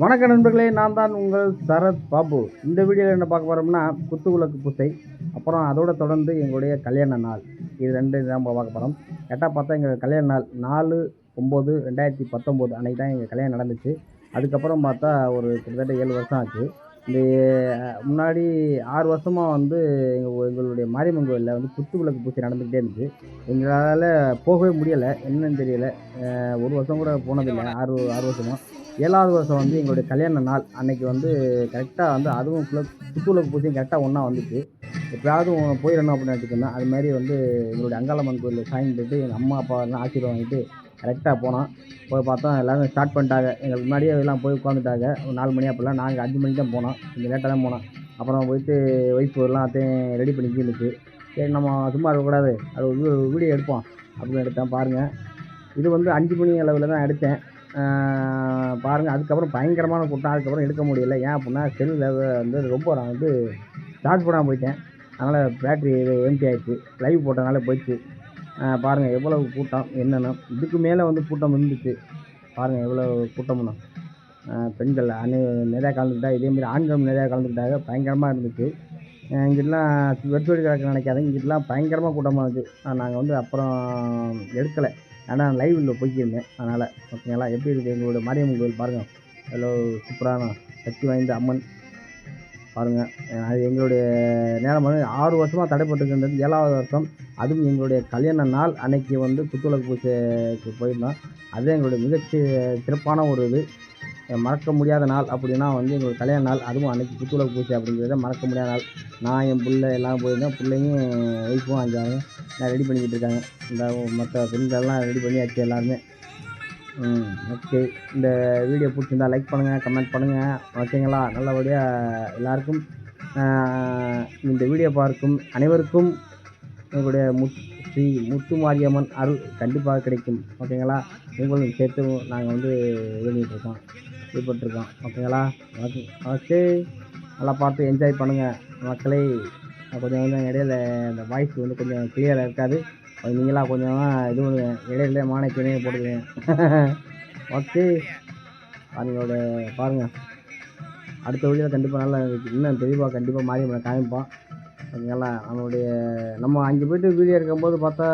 வணக்க நண்பர்களே நான் தான் உங்கள் சரத் பாபு. இந்த வீடியோவில் என்ன பார்க்க போகிறோம்னா குத்துவிளக்கு பூசை அப்புறம் அதோட தொடர்ந்து எங்களுடைய கல்யாண நாள். இது ரெண்டு தான் பார்க்க போகிறோம் கரெக்டாக பார்த்தா எங்கள் கல்யாண நாள் நாலு ஒம்பது ரெண்டாயிரத்தி பத்தொம்போது அன்றைக்கி தான் எங்கள் கல்யாணம் நடந்துச்சு. அதுக்கப்புறம் பார்த்தா ஒரு கிட்டத்தட்ட ஏழு வருஷம் ஆச்சு. இந்த முன்னாடி ஆறு வருஷமாக வந்து எங்கள் எங்களுடைய மாரியம்மன் கோயிலில் வந்து குத்து விளக்கு பூஜை நடந்துக்கிட்டே இருந்துச்சு. எங்களால் போகவே முடியலை. என்னன்னு தெரியல. ஒரு வருஷம் கூட போனதில்லை. ஆறு ஆறு வருஷமாக ஏழாவது வருஷம் வந்து எங்களுடைய கல்யாண நாள். அன்னைக்கு வந்து கரெக்டாக வந்து அதுவும் குல பூஜையும் கரெக்டாக ஒன்றா வந்துச்சு. எப்பயாவது போயிடணும் அப்படின்னு நினச்சிருந்தேன் அது மாதிரி வந்து எங்களுடைய அங்காளம்மன் கோயிலில் சாமி போயிட்டு எங்கள் அம்மா அப்பா எல்லாம் ஆசீர்வாதம் வாங்கிட்டு கரெக்டாக போனோம் போய் பார்த்தோம் எல்லாரும் ஸ்டார்ட் பண்ணிட்டாங்க. எங்களுக்கு முன்னாடியே எல்லாம் போய் உட்காந்துட்டாங்க ஒரு நாலு மணி அப்போல்லாம் நாங்கள் அஞ்சு மணிக்கு தான் போனோம். கொஞ்சம் லேட்டாக தான் போனோம். அப்புறம் போயிட்டு ஒய்ஃப் எல்லாத்தையும் ரெடி பண்ணி இருந்துச்சு. சரி நம்ம சும்மா இருக்கக்கூடாது. அது வீடியோ எடுப்போம் அப்படின்னு எடுத்தேன் பாருங்கள் இது வந்து அஞ்சு மணி அளவில் தான் எடுத்தேன். பாருங்கள் அதுக்கப்புறம் பயங்கரமான கூட்டம் அதுக்கப்புறம் எடுக்க முடியல. ஏன் அப்படின்னா செல்லில் வந்து ரொம்ப நான் வந்து சார்ஜ் பண்ணாமல் போயிட்டேன். அதனால் பேட்ரி எம்டி ஆகிடுச்சு லைவ் போட்டனால போயிடுச்சு. பாருங்கள் எவ்வளவு கூட்டம் என்னென்னு. இதுக்கு மேலே வந்து கூட்டம் இருந்துச்சு. பாருங்கள் எவ்வளோ கூட்டம்னு. பெண்கள் அணி நிறையா கலந்துக்கிட்டா இதேமாரி ஆண்களும் நிறையா கலந்துக்கிட்டாங்க. பயங்கரமாக இருந்துச்சு. இங்கிட்டலாம் வெட்டு வெடி கிடக்கு நினைக்காதீங்க. இங்கிட்டலாம் பயங்கரமாக கூட்டமாக இருந்துச்சு. நாங்கள் வந்து அப்புறம் எடுக்கலை. ஆனால் லைவில் போய்க்கிருந்தேன். அதனால் ஓகேங்களா எப்படி இருக்குது எங்களோட மாரியம்மன் கோயில் பாருங்கள் எவ்வளோ சூப்பரான சக்தி வாய்ந்த அம்மன். பாருங்கள் அது எங்களுடைய நேரம் வந்து ஆறு வருஷமாக தடைப்பட்டுருக்கின்றது. ஏழாவது வருஷம். அதுவும் எங்களுடைய கல்யாண நாள் அன்னைக்கு வந்து குத்துவிளக்கு பூஜைக்கு போயிருந்தோம். அதுதான் எங்களுடைய மிகச்சி சிறப்பான ஒரு இது. மறக்க முடியாத நாள் அப்படின்னா வந்து எங்களுக்கு கல்யாண நாள். அதுவும் அன்னைக்கு குத்துவிளக்கு பூஜை அப்படிங்கிறத மறக்க முடியாத நாள். நான் என் பிள்ளை எல்லாம் போயிருந்தேன் பிள்ளைங்க ஒய்ஃபும் அஞ்சாங்க. ரெடி பண்ணிக்கிட்டு இருக்காங்க. இந்த மற்ற பெண்கள்லாம் ரெடி பண்ணியாச்சு எல்லாருமே. ம் ஓகே இந்த வீடியோ பிடிச்சிருந்தா லைக் பண்ணுங்கள் கமெண்ட் பண்ணுங்கள் ஓகேங்களா நல்லபடியாக எல்லாருக்கும் இந்த வீடியோ பார்க்கும் அனைவருக்கும் எங்களுடைய முத் ஸ்ரீ முத்து மாரியம்மன் அருள் கண்டிப்பாக கிடைக்கும். ஓகேங்களா உங்களும் சேர்த்து நாங்கள் வந்து இது ஈடுபட்டுருக்கோம் ஓகேங்களா ஓகே ஓகே நல்லா பார்த்து என்ஜாய் பண்ணுங்கள் மக்களை. கொஞ்சம் கொஞ்சம் இடையில இந்த வாய்ஸ் வந்து கொஞ்சம் கிளியராக இருக்காது. அது நீங்களாக கொஞ்சம் இது இடையில மானை கிணைய போடுங்க ஓகே அவங்களோட பாருங்கள் அடுத்த வீடியோவில் கண்டிப்பாக நல்லா இன்னும் தெளிவாக கண்டிப்பாக மாரியம்மனை காமிப்பான். ஓகேங்களா நம்மளுடைய நம்ம அங்கே போய்ட்டு வீடியோ இருக்கும்போது பார்த்தா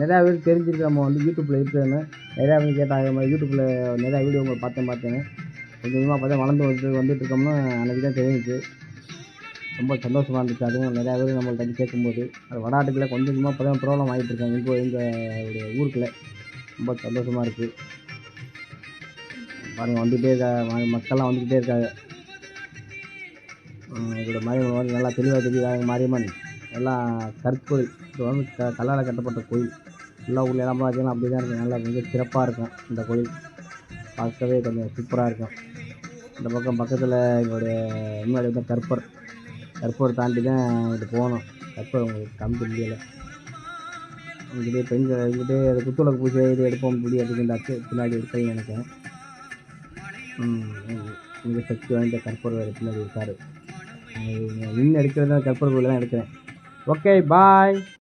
நிறையா பேர் தெரிஞ்சிருக்கு நம்ம வந்து யூடியூப்பில் இருக்குதுன்னு நிறையா பேர் கேட்டாங்க மாதிரி யூடியூப்பில் நிறையா வீடியோ உங்களை பார்த்தேன் பார்த்தேன் கொஞ்சமாக பார்த்தா வளர்ந்து வந்துட்டு வந்துட்டு இருக்கோம்னு அன்றைக்கி தான் தெரிஞ்சிச்சு ரொம்ப சந்தோஷமாக இருந்துச்சு. அதுவும் நிறையா பேர் நம்மள்ட்ட வந்து கேட்கும்போது அது வடாட்டுக்கில் கொஞ்சம் கொஞ்சமாக இப்போ தான் ப்ராப்ளம் ஆகிட்டு இருக்காங்க இப்போ எங்களுடைய ஊருக்குள்ளே ரொம்ப சந்தோஷமாக இருக்குது பாருங்கள் வந்துகிட்டே இருக்காங்க மக்கள்லாம் வந்துக்கிட்டே இருக்காங்க. ஹம் இதோட மாரியம்மன் வந்து நல்லா தெளிவாக தெரியுறாங்க மாரியம்மன். எல்லாம் கற்கோயில் இது வந்து க கல்லால் கட்டப்பட்ட கோயில். எல்லா ஊரில் எல்லாம் பார்த்தீங்கன்னா அப்படி தான் இருக்கும் நல்லா மிக சிறப்பாக இருக்கும் இந்த கோயில். பார்க்கவே கொஞ்சம் சூப்பராக இருக்கும். இந்த பக்கம் பக்கத்தில் எங்களுடைய முன்னாடி வந்து கற்பர் கற்பூரை தாண்டி தான் இது போகணும் கற்பூர் உங்களுக்கு கம்பி முடியலை இங்கிட்டே பெண்கள் இங்கிட்டே அது குத்துவிளக்கு பூஜை இது எடுப்போம் முடி அப்படிங்கிறாச்சு பின்னாடி இருக்கிறீங்க எனக்கு இங்கே சக்தி வாய்ந்த கற்பூர் பின்னாடி இருக்காரு. நின்று எடுக்கிறது தான் கற்பூர் கோயில் தான் எடுக்கிறேன். Okay bye